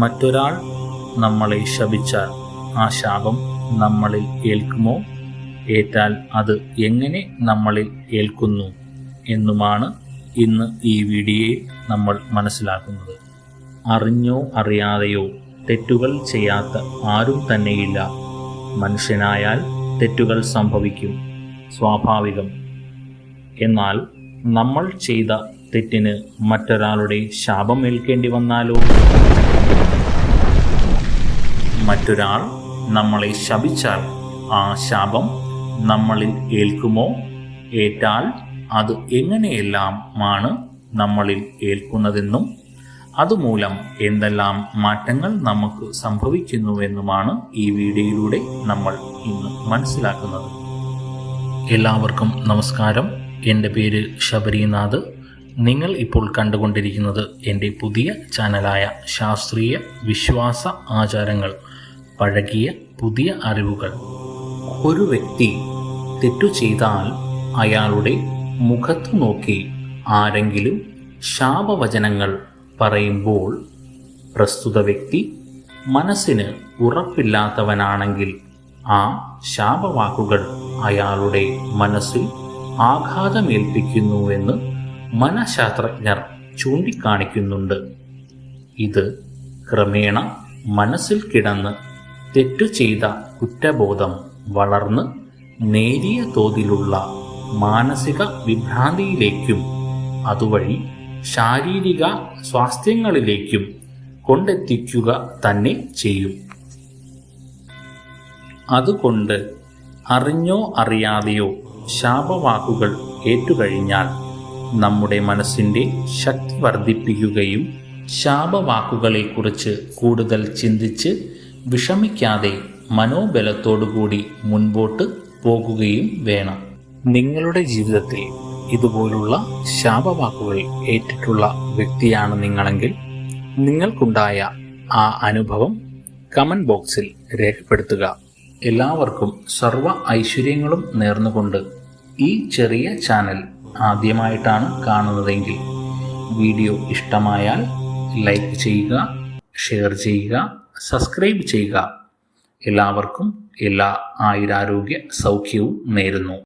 മറ്റൊരാൾ നമ്മളെ ശപിച്ചാൽ ആ ശാപം നമ്മളിൽ ഏൽക്കുമോ? ഏറ്റാൽ അത് എങ്ങനെ നമ്മളിൽ ഏൽക്കുന്നു എന്നുമാണ് ഇന്ന് ഈ വീഡിയോയിൽ നമ്മൾ മനസ്സിലാക്കുന്നത്. അറിഞ്ഞോ അറിയാതെയോ തെറ്റുകൾ ചെയ്യാത്ത ആരും തന്നെയില്ല. മനുഷ്യനായാൽ തെറ്റുകൾ സംഭവിക്കും സ്വാഭാവികം. എന്നാൽ നമ്മൾ ചെയ്ത തെറ്റിന് മറ്റൊരാളുടെ ശാപം ഏൽക്കേണ്ടി വന്നാലോ? മറ്റൊരാൾ നമ്മളെ ശപിച്ചാൽ ആ ശാപം നമ്മളിൽ ഏൽക്കുമോ? ഏറ്റാൽ അത് എങ്ങനെയെല്ലാമാണ് നമ്മളിൽ ഏൽക്കുന്നതെന്നും അതുമൂലം എന്തെല്ലാം മാറ്റങ്ങൾ നമുക്ക് സംഭവിക്കുന്നുവെന്നുമാണ് ഈ വീഡിയോയിലൂടെ നമ്മൾ ഇന്ന് മനസ്സിലാക്കുന്നത്. എല്ലാവർക്കും നമസ്കാരം. എന്റെ പേര് ശബരിനാഥ്. നിങ്ങൾ ഇപ്പോൾ കണ്ടുകൊണ്ടിരിക്കുന്നത് എന്റെ പുതിയ ചാനലായ ശാസ്ത്രീയ വിശ്വാസ ആചാരങ്ങൾ പഴകിയ പുതിയ അറിവുകൾ. ഒരു വ്യക്തി തെറ്റു ചെയ്താൽ അയാളുടെ മുഖത്ത് നോക്കി ആരെങ്കിലും ശാപവചനങ്ങൾ പറയുമ്പോൾ പ്രസ്തുത വ്യക്തി മനസ്സിന് ഉറപ്പില്ലാത്തവനാണെങ്കിൽ ആ ശാപവാക്കുകൾ അയാളുടെ മനസ്സിൽ ആഘാതമേൽപ്പിക്കുന്നുവെന്ന് മനഃശാസ്ത്രജ്ഞർ ചൂണ്ടിക്കാണിക്കുന്നുണ്ട്. ഇത് ക്രമേണ മനസ്സിൽ കിടന്ന് തെറ്റു ചെയ്ത കുറ്റബോധം വളർന്ന് നേരിയ തോതിലുള്ള മാനസിക വിഭ്രാന്തിയിലേക്കും അതുവഴി ശാരീരിക സ്വാസ്ഥ്യങ്ങളിലേക്കും കൊണ്ടെത്തിക്കുക തന്നെ ചെയ്യും. അതുകൊണ്ട് അറിഞ്ഞോ അറിയാതെയോ ശാപവാക്കുകൾ ഏറ്റുകഴിഞ്ഞാൽ നമ്മുടെ മനസ്സിന്റെ ശക്തി വർദ്ധിപ്പിക്കുകയും ശാപവാക്കുകളെക്കുറിച്ച് കൂടുതൽ ചിന്തിച്ച് വിഷമിക്കാതെ മനോബലത്തോടുകൂടി മുൻപോട്ട് പോകുകയും വേണം. നിങ്ങളുടെ ജീവിതത്തിൽ ഇതുപോലുള്ള ശാപവാക്കുകൾ ഏറ്റിട്ടുള്ള വ്യക്തിയാണ് നിങ്ങളെങ്കിൽ നിങ്ങൾക്കുണ്ടായ ആ അനുഭവം കമന്റ് ബോക്സിൽ രേഖപ്പെടുത്തുക. എല്ലാവർക്കും സർവ ഐശ്വര്യങ്ങളും നേർന്നുകൊണ്ട് ഈ ചെറിയ ചാനൽ ആദ്യമായിട്ടാണ് കാണുന്നതെങ്കിൽ വീഡിയോ ഇഷ്ടമായാൽ ലൈക്ക് ചെയ്യുക ഷെയർ ചെയ്യുക സബ്സ്ക്രൈബ് ചെയ്യുക. എല്ലാവർക്കും എല്ലാ ആയുരാരോഗ്യ സൗഖ്യവും നേരുന്നു.